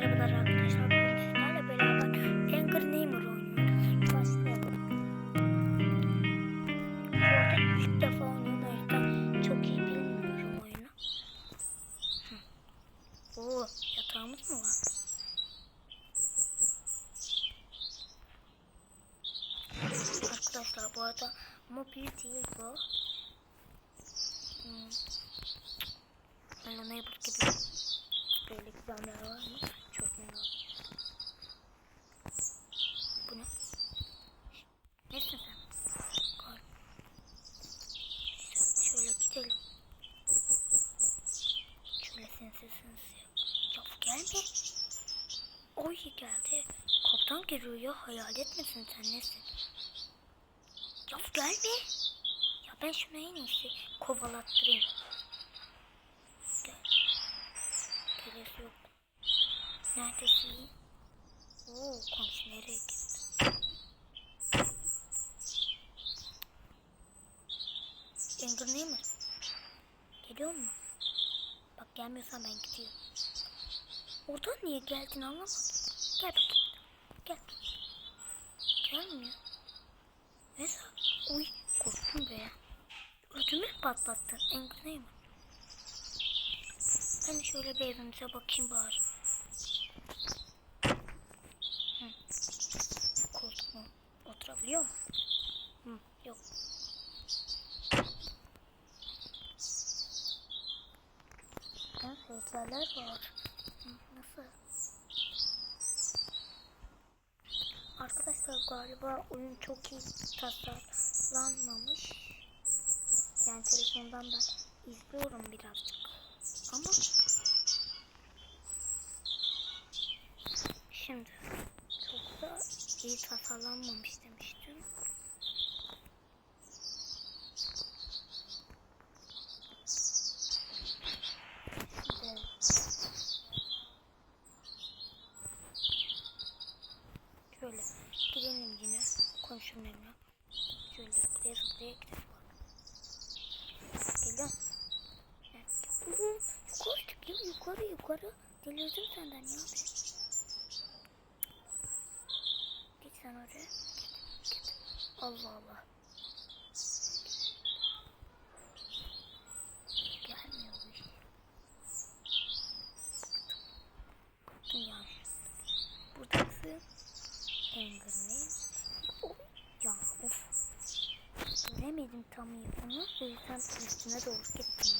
merhabalar arkadaşlar. Bugün sizlerle beraber Anger Neighbor oynuyoruz. Başlayalım. Bu arada ilk defa oynuyorum o yüzden çok iyi bilmiyorum oyunu. Oo, yatağımız mı var? Arkadaşlar bu arada mobil değil bu. Hmm. Hello Neighbor gibi böyle güzeller var mı? Çok merak ediyorum. Bu ne? Nesin sen? Kar. Ş- Şöyle gidelim. Şöyle sinsi sinsi. Çok gelme. Oy geldi. Kaptan geliyor ya hayalet misin sen nesin? Ya gelme. Ya ben şunu en iyisi kovalattırayım. Gel. Gelesi yok. Neredesin? Oo komşu nereye gitti? Ne mi? Geliyor mu? Bak gelmiyorsan ben gidiyorum. Oradan niye geldin anlamadım. Gel bakayım. Gel. Gelmiyor. Neyse. Uy korktum be. Ödümü patlattın. Anger ne mi? Ben şöyle bir evimize bakayım bari. Hı. Koltuk mu? Oturabiliyor mu? Hı, yok. Ha, heykeller var. Hı, nasıl? Arkadaşlar galiba oyun çok iyi tasarlanmamış. Yani telefondan da izliyorum birazcık. Ama şimdi çok da iyi tasarlanmamış demiştim. Şimdi şöyle gidelim yine komşunun evine. Şöyle zıplaya zıplaya gidelim. Geliyorum. Oğlum yukarı çık ya yukarı yukarı. Delirdim senden ya. Git sen oraya. Git git. Allah Allah. Gelmiyor bu iş. Bıktım ya. Burası Anger ne? O- Ya of. Göremedim tam onu. O yüzden üstüne doğru gittim.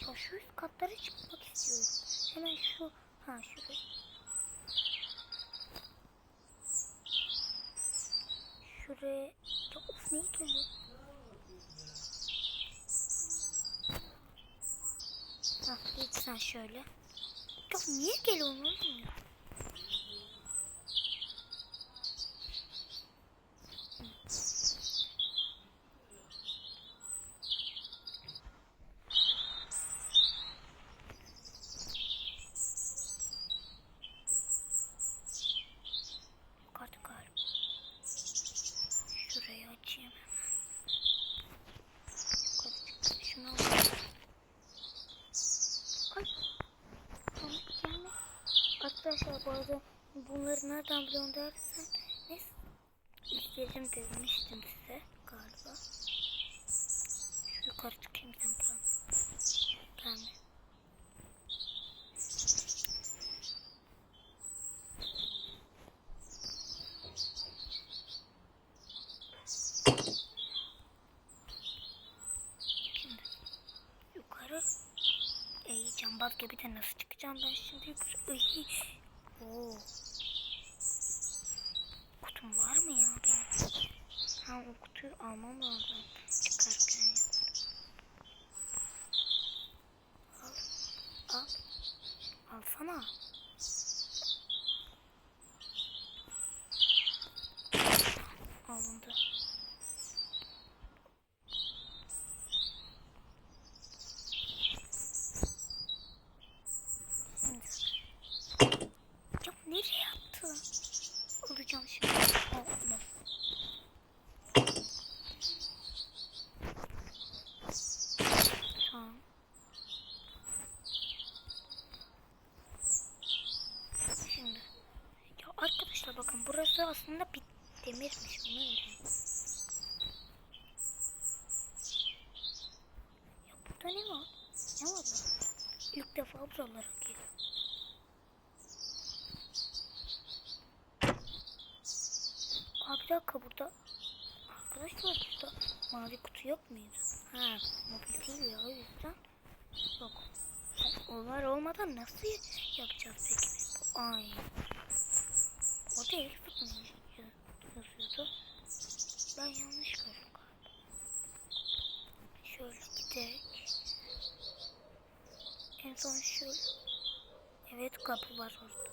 Ya şu üst katlara çıkmak istiyorum. Hemen şu, ha şuraya. Şuraya, ya of neydi o? Git sen şöyle. Ya niye geliyorsun oğlum ya? Yukarıda galiba. Şurayı açayım hemen. Yukarı çık. Şunu al. Ay. Tamam gelme. Arkadaşlar bu arada bunları nereden biliyorsun dersen ne demiştim size galiba. Şu yukarı çıkayım sen gelme. Gelme. Yukarı Ey cambaz gibi de nasıl çıkacağım ben şimdi yukarı? Almam lazım aslında bir demirmiş onu. Ya burada ne var? Ne var ya? İlk defa buralara geliyorum. Aa bir dakika burada. Arkadaşlar burada mavi kutu yok muydu? Ha mobil değil ya o yüzden. Yok. Onlar olmadan nasıl yapacağız peki? Ay. O değil mi yazıyordu? Ben yanlış gördüm galiba. Şöyle gidelim. En son şu. Evet kapı var orada.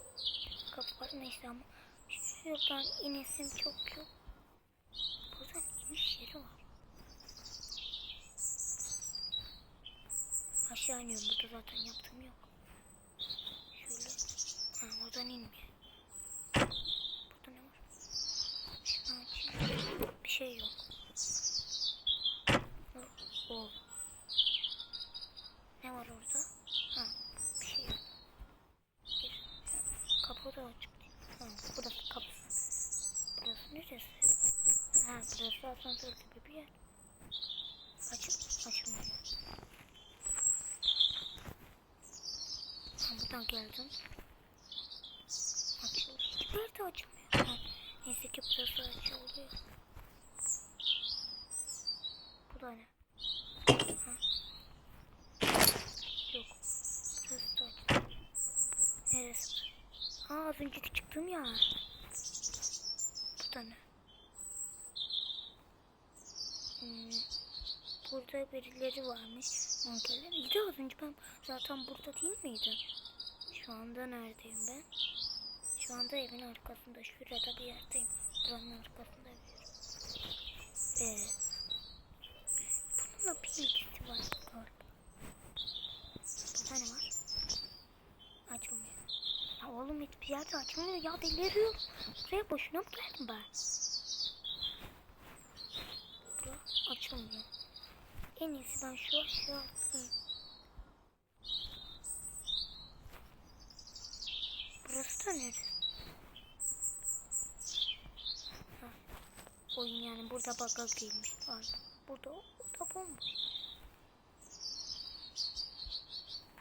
Kapı var neyse ama şuradan inesim çok yok. Buradan iniş yeri var. Aşağı iniyorum burada zaten yaptığım yok. Şöyle. Ha oradan inmiyor. Burada ne var? Şunu açayım. Bir şey yok. O. Ne var orada? Ha bir şey yok. Gir. Kapı da açık. Ha burası kapısı. Burası neresi? Ha burası asansör gibi bir yer. Açık açılmıyor. Ha buradan geldim. Açıldı. Hiçbir yerde açılmıyor. Neyse ki burası açılıyor. Bu da ne? Ha. Yok. Burası da açılıyor. Neresi? Aa az önceki çıktığım yer. Bu da ne? Hmm, burada birileri varmış. Monkeler. İyi de az önce ben zaten burada değil miydim? Şu anda neredeyim ben? Şu anda evin arkasında. Şurada bir yerdeyim. Buranın arkasında bir. Ee, bununla bir ilgisi var galiba. Burada ne var? Açılmıyor. Ya oğlum hiçbir yerde açılmıyor ya deliriyor. Buraya boşuna mı geldim ben? Bura açılmıyor. En iyisi ben şu aşağı atlayayım. Burası da neresi? Oyun yani burada baga girmiş galiba. Burada o da bomboş.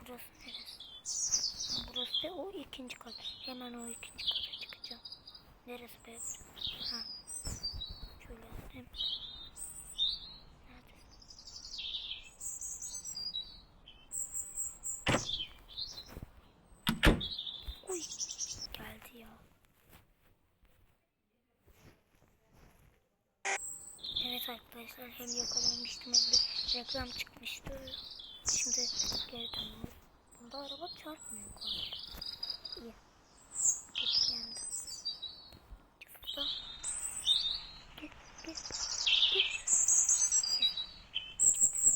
Burası burası da o ikinci kat. Hemen o ikinci kata çıkacağım. Neresi be? Ha. Şöyle yapayım. Uy. Geldi ya. Evet arkadaşlar hem yakalanmıştım hem de reklam çıkmıştı. Şimdi geri dönüyorum. Bunda araba çarpmıyor galiba. İyi. Peki yendi. Şurada. Git git git.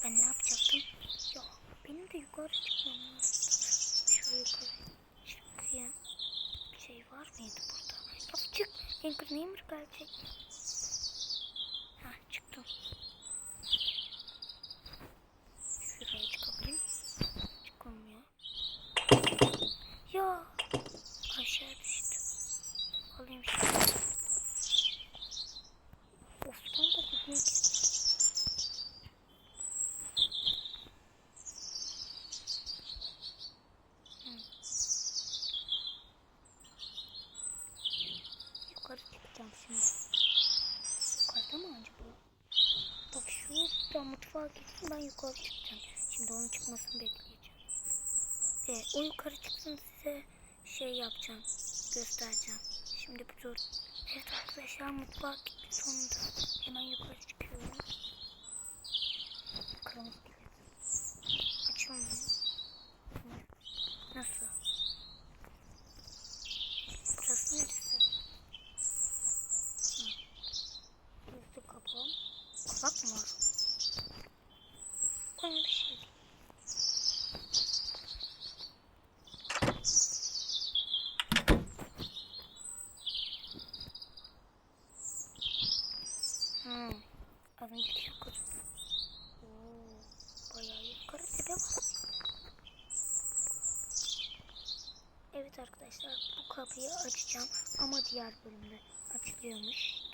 Ben ne yapacaktım? Ya benim de yukarı çıkmam lazım. Şuraya yukarı çıkayım. Bir şey var mıydı burada? Ya çık. Anchor Namer gelecek. Ha çıktım. Şuraya çıkabilirim. Çıkamıyor. Ya aşağı düştü. Alayım şunu. Of tam da dibine gitti. Hı. Yukarı çıkacağım şimdi. Yukarıda mı acaba? Bak şurada mutfağa gitsin ben yukarı çıkacağım. Şimdi onun çıkmasını bekleyeceğim. Evet, o yukarı çıksın size şey yapacağım. Göstereceğim. Şimdi bu dur. Evet arkadaşlar mutfağa gitti sonunda. Hemen yukarı çıkıyorum. Kırmızı kilit. Açılmıyor. Nasıl? Burası neresi? Hı. Kapı. Kapak mı var? Bana bir şey değil. Hmm. Az yukarı. Oo, bayağı yukarı. Evet arkadaşlar bu kapıyı açacağım ama diğer bölümde açacağım. bekliyormuş.